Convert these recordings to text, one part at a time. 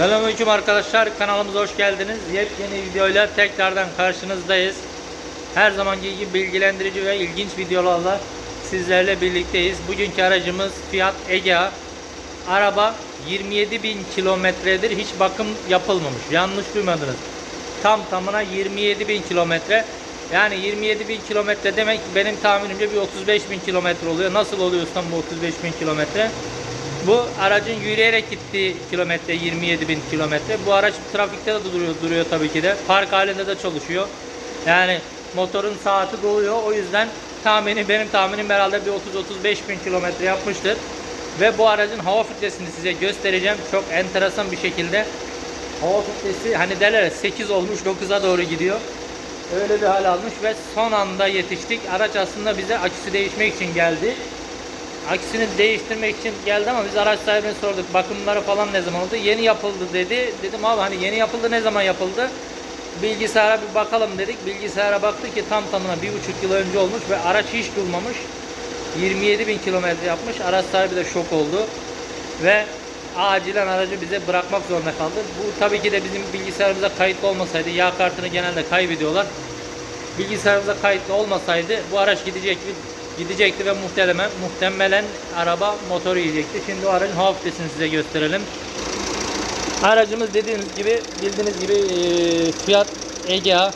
Selamünaleyküm arkadaşlar kanalımıza hoş geldiniz. Yepyeni videoyla tekrardan karşınızdayız. Her zamanki gibi bilgilendirici ve ilginç videolarla sizlerle birlikteyiz. Bugünkü aracımız Fiat Egea. Araba 27 bin kilometredir hiç bakım yapılmamış. Yanlış duymadınız. Tam tamına 27 bin kilometre. Yani 27 bin kilometre demek benim tahminimce bir 35 bin kilometre oluyor. Nasıl oluyorsa bu 35 bin kilometre? Bu aracın yürüyerek gittiği kilometre 27 bin kilometre. Bu araç trafikte de duruyor, duruyor tabii ki de. Park halinde de çalışıyor. Yani motorun saati doluyor. O yüzden tahmini benim tahminim herhalde bir 30-35 bin kilometre yapmıştır. Ve bu aracın hava filtresini size göstereceğim. Çok enteresan bir şekilde hava filtresi hani derler ya, 8 olmuş 9'a doğru gidiyor. Öyle bir hal almış ve son anda yetiştik. Araç aslında bize aküsü değişmek için geldi. Aküsünü değiştirmek için geldi ama biz araç sahibine sorduk. Bakımları falan ne zaman oldu? Yeni yapıldı dedi. Dedim abi hani yeni yapıldı ne zaman yapıldı? Bilgisayara bir bakalım dedik. Bilgisayara baktı ki tam tamına bir buçuk yıl önce olmuş ve araç hiç durmamış. 27 bin kilometre yapmış. Araç sahibi de şok oldu. Ve acilen aracı bize bırakmak zorunda kaldı. Bu tabii ki de bizim bilgisayarımıza kayıtlı olmasaydı yağ kartını genelde kaybediyorlar. Bilgisayarımıza kayıtlı olmasaydı bu araç gidecekti, gidecekti ve muhtemelen, muhtemelen araba motoru yiyecekti. Şimdi o aracın hava filtresini size gösterelim. Aracımız dediğiniz gibi bildiğiniz gibi eee, Fiat Egea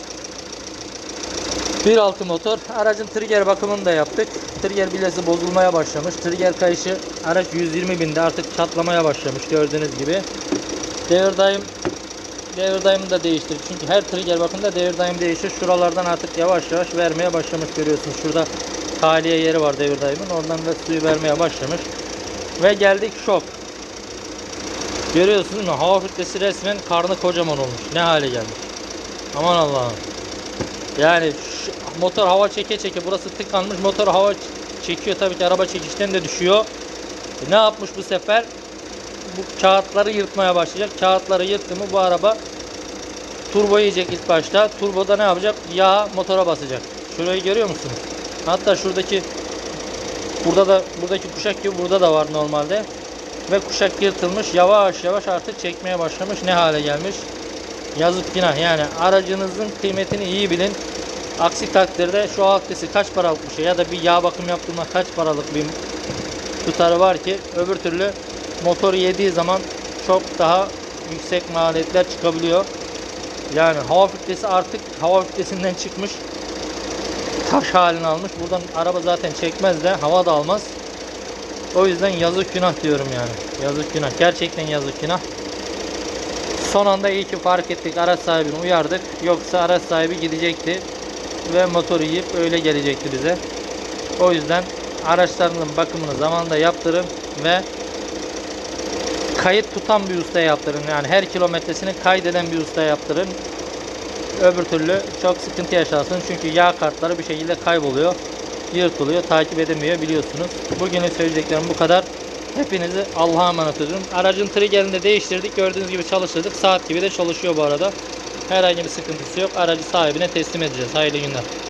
1.6 motor. Aracın trigger bakımını da yaptık. Trigger bilyası bozulmaya başlamış. Trigger kayışı araç 120 binde artık çatlamaya başlamış gördüğünüz gibi. Devir daim devir daimini da değiştirdik. Çünkü her trigger bakımında devir daim değişir. Şuralardan artık yavaş yavaş vermeye başlamış görüyorsunuz. Şurada tahliye yeri var devir daimin. Oradan da suyu vermeye başlamış. Ve geldik şok. Görüyorsunuz değil mi? Hava filtresi resmen karnı kocaman olmuş. Ne hale gelmiş. Aman Allah'ım. Yani şu- motor hava çeke çeke burası tıkanmış. Motor hava çekiyor tabii ki araba çekişten de düşüyor. E, ne yapmış bu sefer? Bu kağıtları yırtmaya başlayacak. Kağıtları yırttı mı bu araba turbo yiyecek ilk başta. Turboda ne yapacak? Yağ motora basacak. Şurayı görüyor musunuz? Hatta şuradaki burada da buradaki kuşak gibi burada da var normalde. Ve kuşak yırtılmış. Yavaş yavaş artık çekmeye başlamış. Ne hale gelmiş? Yazık günah yani aracınızın kıymetini iyi bilin. Aksi takdirde şu altyazı kaç paralık bir şey ya da bir yağ bakım yaptığında kaç paralık bir tutarı var ki öbür türlü motor yediği zaman çok daha yüksek maliyetler çıkabiliyor. Yani hava filtresi artık hava filtresinden çıkmış taş halini almış. Buradan araba zaten çekmez de hava da almaz. O yüzden yazık günah diyorum yani. Yazık günah. Gerçekten yazık günah. Son anda iyi ki fark ettik. Araç sahibini uyardık. Yoksa araç sahibi gidecekti. Ve motoru yiyip öyle gelecekti bize. O yüzden araçlarınızın bakımını zamanında yaptırın ve kayıt tutan bir ustaya yaptırın. Yani her kilometresini kaydeden bir ustaya yaptırın. Öbür türlü çok sıkıntı yaşarsın. Çünkü yağ kartları bir şekilde kayboluyor. Yırtılıyor. Takip edemiyor biliyorsunuz. Bugünün söyleyeceklerim bu kadar. Hepinizi Allah'a emanet ediyorum. Aracın triggerini de değiştirdik. Gördüğünüz gibi çalıştırdık. Saat gibi de çalışıyor bu arada. Herhangi bir sıkıntısı yok. Aracı sahibine teslim edeceğiz. Hayırlı günler.